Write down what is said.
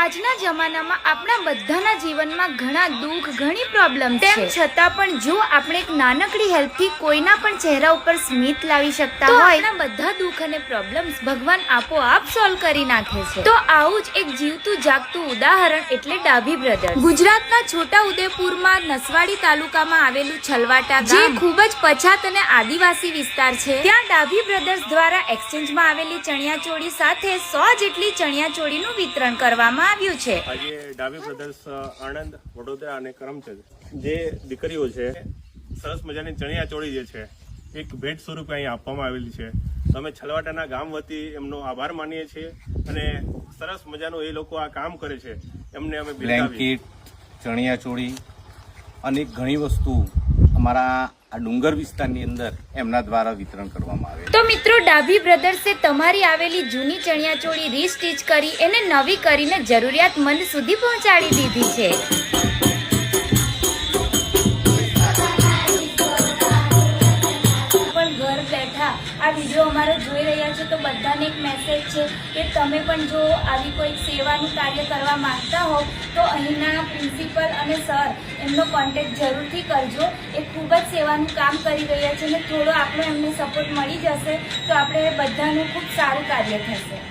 આજના જમાનામાં આપણા બધાના જીવનમાં ઘણા દુઃખ ઘણી પ્રોબ્લેમ તેમ છતાં પણ જો આપણે એક નાનકડી હેલ્પથી કોઈના પણ ચહેરા ઉપર સ્મિત લાવી શકતા હોય આપણા બધા દુઃખ અને પ્રોબ્લેમ્સ ભગવાન આપોઆપ સોલ્વ કરી નાખે છે. તો આવું જ એક જીવતું જાગતું ઉદાહરણ એટલે ડાભી બ્રધર્સ ગુજરાતના છોટા ઉદેપુરમાં નસવાડી તાલુકામાં આવેલું છલવાટા જે ખૂબ જ પછાત અને આદિવાસી વિસ્તાર છે. ત્યાં ડાભી બ્રધર્સ દ્વારા એક્સચેન્જમાં આવેલી ચણિયાચોળી સાથે સો જેટલી ચણિયાચોળીનું વિતરણ કરવામાં આવ્યું છે. આજે ડાબી બ્રધર્સ આણંદ વડોદરા અને કરમચંદ. જે દીકરીઓ છે સરસ મજાની ચણિયા ચોળી જે છે એક ભેટ સ્વરૂપે અહીં આપવામાં આવેલી છે. તો અમે છલવાટાના ગામ વતી એમનો આભાર માનીએ છીએ અને સરસ મજાનું એ લોકો આ કામ કરે છે. એમને અમે બ્લેન્કેટ ચણિયાચોળી અને ઘણી વસ્તુ અમારા આ ડુંગર વિસ્તારની અંદર એમના દ્વારા વિતરણ કરવામાં આવે તો મિત્રો, ડાભી બ્રધર્સે તમારી આવેલી જૂની ચણિયાચોળી રીસ્ટિચ કરી, એને નવી કરીને જરૂરિયાતમંદ સુધી પહોંચાડી દીધી છે. આ વીડિયો અમારો જોઈ રહ્યા છો તો બધાને એક મેસેજ છે કે તમે પણ જો આવી કોઈ સેવાનું કાર્ય કરવા માંગતા હો, તો અહીંના પ્રિન્સિપલ અને સર એમનો કોન્ટેક્ટ જરૂરથી કરજો. એ ખૂબ જ સેવાનું કામ કરી રહ્યા છે અને થોડો આપણો એમને સપોર્ટ મળી જશે, તો આપણે બધાનું ખૂબ સારું કાર્ય થશે.